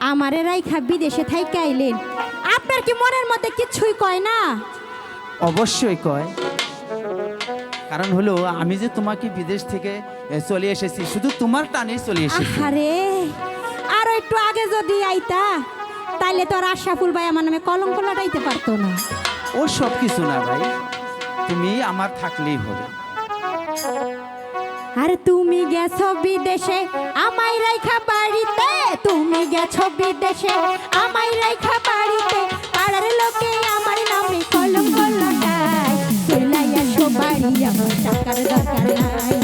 আমারে রাইখা বিদেশে থাইকে আইলেন। আপনার কি মনের মধ্যে কিছুই কয় না? অবশ্যই কয়। কারণ হলো আমি যে তোমাকে বিদেশ থেকে চলে এসেছি শুধু তোমার টানে চলে এসেছি। আহারে আরও একটু আগে যদি আইতা তাইলে তো আর আশাফুল ভাই আমার নামে কলঙ্ক লটাইতে পারতো না। ও সব কিছু না ভাই তুমি আমার থাকলেই হবে। আর তুমি গেছো বিদেশে আমাই রাইখা বাড়িতে। তুমি গেছো বিদেশে আমাই রাইখা বাড়িতে। পাড়ার লোকে আমার নামে কলম কলম নাই চলে আসো বাড়ি, আমার টাকার দরকার নাই।